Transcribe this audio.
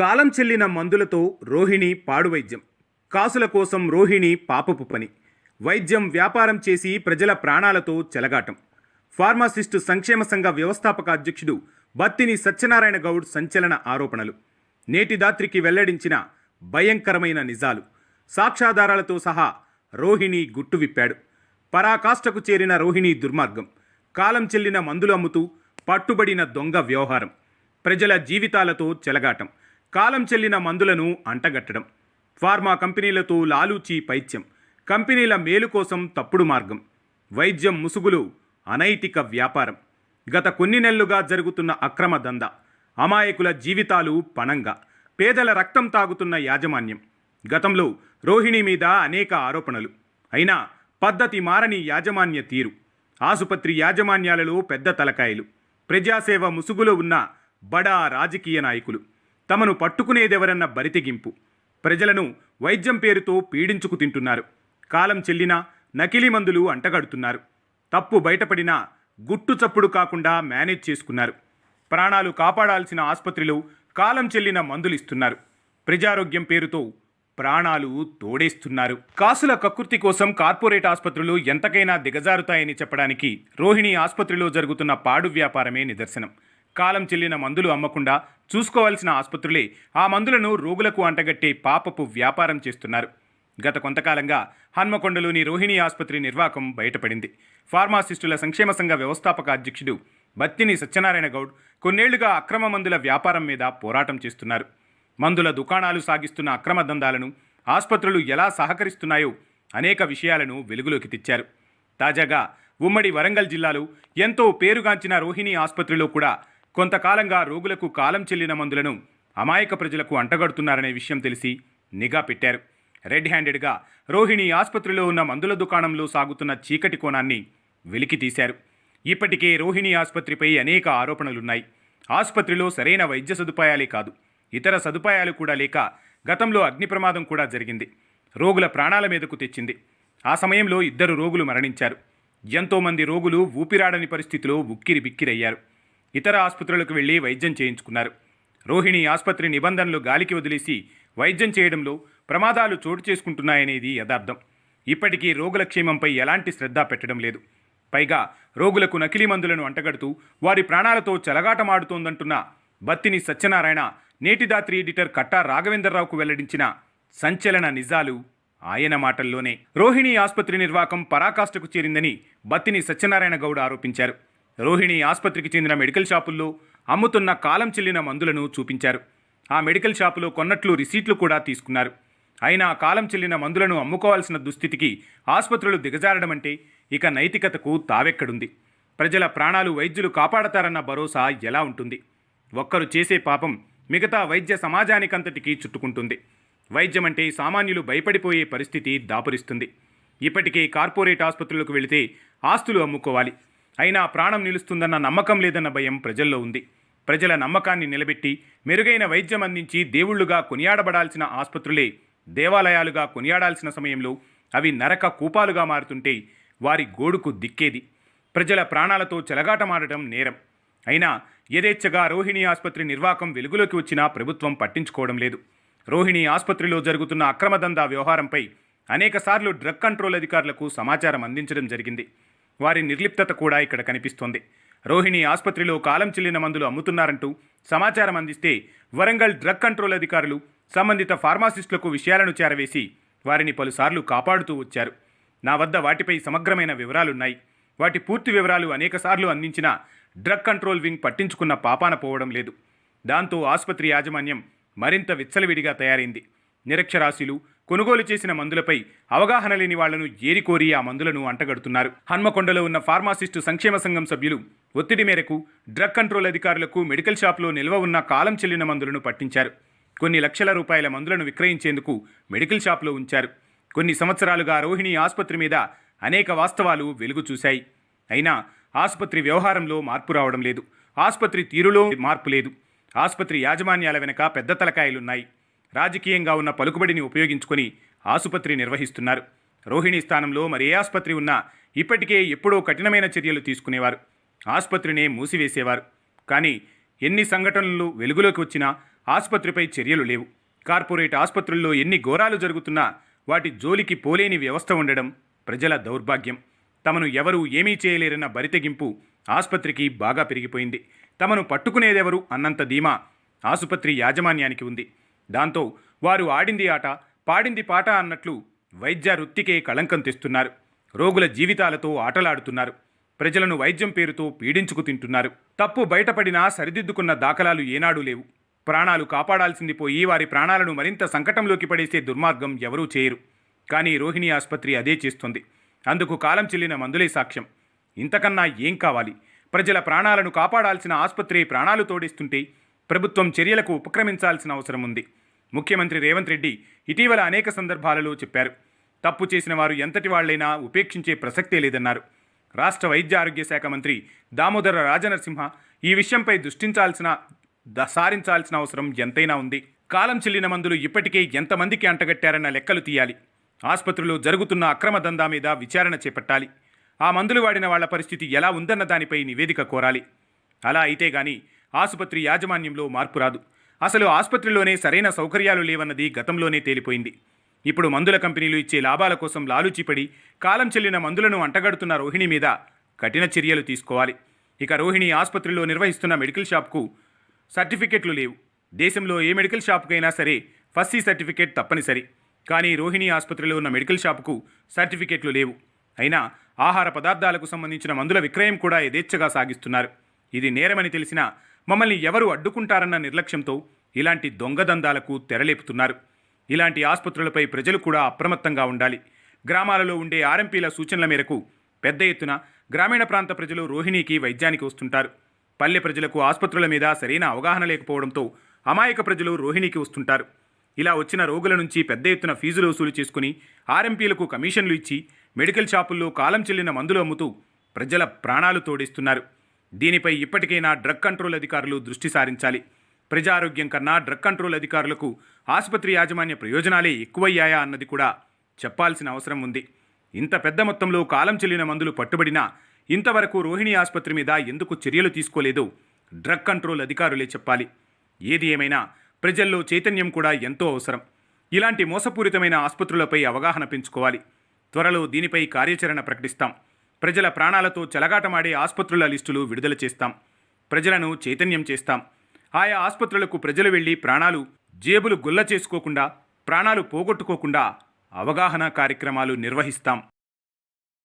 కాలం చెల్లిన మందులతో రోహిణి పాడువైద్యం. కాసుల కోసం రోహిణి పాపపు పని. వైద్యం వ్యాపారం చేసి ప్రజల ప్రాణాలతో చెలగాటం. ఫార్మాసిస్టు సంక్షేమ సంఘ వ్యవస్థాపక అధ్యక్షుడు బత్తిని సత్యనారాయణ గౌడ్ సంచలన ఆరోపణలు. నేటి దాత్రికి వెల్లడించిన భయంకరమైన నిజాలు. సాక్ష్యాధారాలతో సహా రోహిణి గుట్టు విప్పాడు. పరాకాష్ఠకు చేరిన రోహిణి దుర్మార్గం. కాలం చెల్లిన మందులు అమ్ముతూ పట్టుబడిన దొంగ వ్యవహారం. ప్రజల జీవితాలతో చెలగాటం. కాలం చెల్లిన మందులను అంటగట్టడం. ఫార్మా కంపెనీలతో లాలూచి పైత్యం. కంపెనీల మేలు కోసం తప్పుడు మార్గం. వైద్యం ముసుగులు అనైతిక వ్యాపారం. గత కొన్ని నెలలుగా జరుగుతున్న అక్రమ దంద. అమాయకుల జీవితాలు పణంగా. పేదల రక్తం తాగుతున్న యాజమాన్యం. గతంలో రోహిణి మీద అనేక ఆరోపణలు. అయినా పద్ధతి మారని యాజమాన్య తీరు. ఆసుపత్రి యాజమాన్యాలలో పెద్ద తలకాయలు. ప్రజాసేవ ముసుగులో ఉన్న బడా రాజకీయ నాయకులు. తమను పట్టుకునేదెవరన్న బరితెగింపు. ప్రజలను వైద్యం పేరుతో పీడించుకు తింటున్నారు. కాలం చెల్లినా నకిలీ మందులు అంటగడుతున్నారు. తప్పు బయటపడినా గుట్టు చప్పుడు కాకుండా మేనేజ్ చేసుకున్నారు. ప్రాణాలు కాపాడాల్సిన ఆసుపత్రిలో కాలం చెల్లిన మందులు ఇస్తున్నారు ప్రజారోగ్యం పేరుతో ప్రాణాలు తోడేస్తున్నారు. కాసుల కకృతి కోసం కార్పొరేట్ ఆసుపత్రులు ఎంతకైనా దిగజారుతాయని చెప్పడానికి రోహిణి ఆసుపత్రిలో జరుగుతున్న పాడు వ్యాపారమే నిదర్శనం. కాలం చెల్లిన మందులు అమ్మకుండా చూసుకోవాల్సిన ఆసుపత్రులే ఆ మందులను రోగులకు అంటగట్టే పాపపు వ్యాపారం చేస్తున్నారు. గత కొంతకాలంగా హన్మకొండలోని రోహిణి ఆసుపత్రి నిర్వాకం బయటపడింది. ఫార్మాసిస్టుల సంక్షేమ సంఘ వ్యవస్థాపక అధ్యక్షుడు బత్తిని సత్యనారాయణ గౌడ్ కొన్నేళ్ళుగా అక్రమ మందుల వ్యాపారం మీద పోరాటం చేస్తున్నారు. మందుల దుకాణాలు సాగిస్తున్న అక్రమ దందాలను ఆసుపత్రులు ఎలా సహకరిస్తున్నాయో అనేక విషయాలను వెలుగులోకి తెచ్చారు. తాజాగా ఉమ్మడి వరంగల్ జిల్లాలో ఎంతో పేరుగాంచిన రోహిణి ఆసుపత్రిలో కూడా కొంతకాలంగా రోగులకు కాలం చెల్లిన మందులను అమాయక ప్రజలకు అంటగడుతున్నారనే విషయం తెలిసి నిఘా పెట్టారు. రెడ్ హ్యాండెడ్గా రోహిణి ఆసుపత్రిలో ఉన్న మందుల దుకాణంలో సాగుతున్న చీకటి కోణాన్ని వెలికి తీశారు. ఇప్పటికే రోహిణి ఆసుపత్రిపై అనేక ఆరోపణలున్నాయి. ఆసుపత్రిలో సరైన వైద్య సదుపాయాలే కాదు ఇతర సదుపాయాలు కూడా లేక గతంలో అగ్ని ప్రమాదం కూడా జరిగింది. రోగుల ప్రాణాల మీదకు తెచ్చింది. ఆ సమయంలో ఇద్దరు రోగులు మరణించారు. ఎంతోమంది రోగులు ఊపిరాడని పరిస్థితిలో ఉక్కిరి బిక్కిరయ్యారు ఇతర ఆసుపత్రులకు వెళ్ళి వైద్యం చేయించుకున్నారు. రోహిణి ఆసుపత్రి నిబంధనలు గాలికి వదిలేసి వైద్యం చేయడంలో ప్రమాదాలు చోటు చేసుకుంటున్నాయనేది యథార్థం. ఇప్పటికీ రోగుల క్షేమంపై ఎలాంటి శ్రద్ధ పెట్టడం లేదు. పైగా రోగులకు నకిలీ మందులను అంటగడుతూ వారి ప్రాణాలతో చెలగాటమాడుతోందంటున్న బత్తిని సత్యనారాయణ నేటిదాత్రి ఎడిటర్ కట్టా రాఘవేంద్రరావుకు వెల్లడించిన సంచలన నిజాలు ఆయన మాటల్లోనే. రోహిణి ఆసుపత్రి నిర్వాకం పరాకాష్ఠకు చేరిందని బత్తిని సత్యనారాయణ గౌడ్ ఆరోపించారు. రోహిణి ఆసుపత్రికి చెందిన మెడికల్ షాపుల్లో అమ్ముతున్న కాలం చెల్లిన మందులను చూపించారు. ఆ మెడికల్ షాపులో కొన్నట్లు రిసీట్లు కూడా తీసుకున్నారు. అయినా కాలం చెల్లిన మందులను అమ్ముకోవాల్సిన దుస్థితికి ఆసుపత్రులు దిగజారడమంటే ఇక నైతికతకు తావెక్కడుంది. ప్రజల ప్రాణాలు వైద్యులు కాపాడతారన్న భరోసా ఎలా ఉంటుంది? ఒక్కరు చేసే పాపం మిగతా వైద్య సమాజానికంతటికీ చుట్టుకుంటుంది. వైద్యం అంటే సామాన్యులు భయపడిపోయే పరిస్థితి దాపురిస్తుంది. ఇప్పటికే కార్పొరేట్ ఆసుపత్రులకు వెళితే ఆస్తులు అమ్ముకోవాలి. అయినా ప్రాణం నిలుస్తుందన్న నమ్మకం లేదన్న భయం ప్రజల్లో ఉంది. ప్రజల నమ్మకాన్ని నిలబెట్టి మెరుగైన వైద్యం అందించి దేవుళ్ళుగా కొనియాడబడాల్సిన ఆసుపత్రులే దేవాలయాలుగా కొనియాడాల్సిన సమయంలో అవి నరక కూపాలుగా మారుతుంటే వారి గోడుకు దిక్కేది. ప్రజల ప్రాణాలతో చెలగాటమాడటం నేరం. అయినా యథేచ్ఛగా రోహిణి ఆసుపత్రి నిర్వాకం వెలుగులోకి వచ్చినా ప్రభుత్వం పట్టించుకోవడం లేదు. రోహిణి ఆసుపత్రిలో జరుగుతున్న అక్రమదందా వ్యవహారంపై అనేకసార్లు డ్రగ్ కంట్రోల్ అధికారులకు సమాచారం అందించడం జరిగింది. వారి నిర్లిప్తత కూడా ఇక్కడ కనిపిస్తోంది. రోహిణి ఆసుపత్రిలో కాలం చెల్లిన మందులు అమ్ముతున్నారంటూ సమాచారం అందిస్తే వరంగల్ డ్రగ్ కంట్రోల్ అధికారులు సంబంధిత ఫార్మాసిస్టులకు విషయాలను చేరవేసి వారిని పలుసార్లు కాపాడుతూ వచ్చారు. నా వద్ద వాటిపై సమగ్రమైన వివరాలున్నాయి. వాటి పూర్తి వివరాలు అనేకసార్లు అందించిన డ్రగ్ కంట్రోల్ వింగ్ పట్టించుకున్న పాపాన పోవడం లేదు. దాంతో ఆసుపత్రి యాజమాన్యం మరింత విచ్చలవిడిగా తయారైంది. నిరక్షరాస్యులు కొనుగోలు చేసిన మందులపై అవగాహన లేని వాళ్ళను ఏరికోరి ఆ మందులను అంటగడుతున్నారు. హన్మకొండలో ఉన్న ఫార్మాసిస్టు సంక్షేమ సంఘం సభ్యులు ఒత్తిడి మేరకు డ్రగ్ కంట్రోల్ అధికారులకు మెడికల్ షాప్లో నిల్వ ఉన్న కాలం చెల్లిన మందులను పట్టించారు. కొన్ని లక్షల రూపాయల మందులను విక్రయించేందుకు మెడికల్ షాప్లో ఉంచారు. కొన్ని సంవత్సరాలుగా రోహిణి ఆసుపత్రి మీద అనేక వాస్తవాలు వెలుగు చూశాయి. అయినా ఆసుపత్రి వ్యవహారంలో మార్పు రావడం లేదు. ఆసుపత్రి తీరులో మార్పు లేదు. ఆసుపత్రి యాజమాన్యాల వెనక పెద్ద తలకాయలున్నాయి. రాజకీయంగా ఉన్న పలుకుబడిని ఉపయోగించుకొని ఆసుపత్రి నిర్వహిస్తున్నారు. రోహిణి స్థానంలో మరి ఏ ఆసుపత్రి ఉన్నా ఇప్పటికే ఎప్పుడో కఠినమైన చర్యలు తీసుకునేవారు. ఆసుపత్రినే మూసివేసేవారు. కానీ ఎన్ని సంఘటనలు వెలుగులోకి వచ్చినా ఆసుపత్రిపై చర్యలు లేవు. కార్పొరేట్ ఆసుపత్రుల్లో ఎన్ని ఘోరాలు జరుగుతున్నా వాటి జోలికి పోలేని వ్యవస్థ ఉండడం ప్రజల దౌర్భాగ్యం. తమను ఎవరూ ఏమీ చేయలేరన్న బరితెగింపు ఆసుపత్రికి బాగా పెరిగిపోయింది. తమను పట్టుకునేదెవరు అన్నంత ధీమా? ఆసుపత్రి యాజమాన్యానికి ఉంది. దాంతో వారు ఆడింది ఆట పాడింది పాట అన్నట్లు వైద్య వృత్తికే కళంకం తెస్తున్నారు. రోగుల జీవితాలతో ఆటలాడుతున్నారు. ప్రజలను వైద్యం పేరుతో పీడించుకు తింటున్నారు. తప్పు బయటపడినా సరిదిద్దుకున్న దాఖలాలు ఏనాడూ లేవు. ప్రాణాలు కాపాడాల్సింది పోయి వారి ప్రాణాలను మరింత సంకటంలోకి పడేసే దుర్మార్గం ఎవరూ చేయరు. కానీ రోహిణి ఆసుపత్రి అదే చేస్తుంది. అందుకు కాలం చెల్లిన మందులే సాక్ష్యం. ఇంతకన్నా ఏం కావాలి? ప్రజల ప్రాణాలను కాపాడాల్సిన ఆసుపత్రి ప్రాణాలు తోడిస్తుంటే ప్రభుత్వం చర్యలకు ఉపక్రమించాల్సిన అవసరం ఉంది ముఖ్యమంత్రి రేవంత్ రెడ్డి ఇటీవల అనేక సందర్భాలలో చెప్పారు. తప్పు చేసిన వారు ఎంతటి వాళ్ళైనా ఉపేక్షించే ప్రసక్తే లేదన్నారు. రాష్ట్ర వైద్య ఆరోగ్య శాఖ మంత్రి దామోదర రాజనరసింహ ఈ విషయంపై దృష్టించాల్సిన ద- సారించాల్సిన అవసరం ఎంతైనా ఉంది. కాలం చెల్లిన మందులు ఇప్పటికే ఎంతమందికి అంటగట్టారన్న లెక్కలు తీయాలి. ఆసుపత్రిలో జరుగుతున్న అక్రమ దందా మీద విచారణ చేపట్టాలి. ఆ మందులు వాడిన వాళ్ళ పరిస్థితి ఎలా ఉందన్న దానిపై నివేదిక కోరాలి. అలా అయితే గాని ఆసుపత్రి యాజమాన్యంలో మార్పు రాదు. అసలు ఆసుపత్రిలోనే సరైన సౌకర్యాలు లేవన్నది గతంలోనే తేలిపోయింది. ఇప్పుడు మందుల కంపెనీలు ఇచ్చే లాభాల కోసం లాలూచిపడి కాలం చెల్లిన మందులను అంటగడుతున్న రోహిణి మీద కఠిన చర్యలు తీసుకోవాలి. ఇక రోహిణి ఆసుపత్రిలో నిర్వహిస్తున్న మెడికల్ షాప్కు సర్టిఫికెట్లు లేవు. దేశంలో ఏ మెడికల్ షాప్కైనా సరే ఫస్సీ సర్టిఫికేట్ తప్పనిసరి. కానీ రోహిణి ఆసుపత్రిలో ఉన్న మెడికల్ షాపుకు సర్టిఫికెట్లు లేవు. అయినా ఆహార పదార్థాలకు సంబంధించిన మందుల విక్రయం కూడా యథేచ్ఛగా సాగిస్తున్నారు. ఇది నేరమని తెలిసినా మమ్మల్ని ఎవరు అడ్డుకుంటారన్న నిర్లక్ష్యంతో ఇలాంటి దొంగదందాలకు తెరలేపుతున్నారు. ఇలాంటి ఆసుపత్రులపై ప్రజలు కూడా అప్రమత్తంగా ఉండాలి. గ్రామాలలో ఉండే ఆర్ఎంపీల సూచనల మేరకు పెద్ద ఎత్తున గ్రామీణ ప్రాంత ప్రజలు రోహిణికి వైద్యానికి వస్తుంటారు. పల్లె ప్రజలకు ఆసుపత్రుల మీద సరైన అవగాహన లేకపోవడంతో అమాయక ప్రజలు రోహిణికి వస్తుంటారు. ఇలా వచ్చిన రోగుల నుంచి పెద్ద ఎత్తున ఫీజులు వసూలు చేసుకుని ఆర్ఎంపీలకు కమిషన్లు ఇచ్చి మెడికల్ షాపుల్లో కాలం చెల్లిన మందులు అమ్ముతూ ప్రజల ప్రాణాలు తోడిస్తున్నారు. దీనిపై ఇప్పటికైనా డ్రగ్ కంట్రోల్ అధికారులు దృష్టి సారించాలి. ప్రజారోగ్యం కన్నా డ్రగ్ కంట్రోల్ అధికారులకు ఆసుపత్రి యాజమాన్య ప్రయోజనాలే ఎక్కువయ్యాయా అన్నది కూడా చెప్పాల్సిన అవసరం ఉంది. ఇంత పెద్ద మొత్తంలో కాలం చెల్లిన మందులు పట్టుబడినా ఇంతవరకు రోహిణి ఆసుపత్రి మీద ఎందుకు చర్యలు తీసుకోలేదో డ్రగ్ కంట్రోల్ అధికారులే చెప్పాలి. ఏది ఏమైనా ప్రజల్లో చైతన్యం కూడా ఎంతో అవసరం. ఇలాంటి మోసపూరితమైన ఆసుపత్రులపై అవగాహన పెంచుకోవాలి. త్వరలో దీనిపై కార్యాచరణ ప్రకటిస్తాం. ప్రజల ప్రాణాలతో చెలగాటమాడే ఆసుపత్రుల లిస్టులు విడుదల చేస్తాం. ప్రజలను చైతన్యం చేస్తాం. ఆయా ఆసుపత్రులకు ప్రజలు వెళ్ళి ప్రాణాలు జేబులు గుల్ల చేసుకోకుండా ప్రాణాలు పోగొట్టుకోకుండా అవగాహన కార్యక్రమాలు నిర్వహిస్తాం.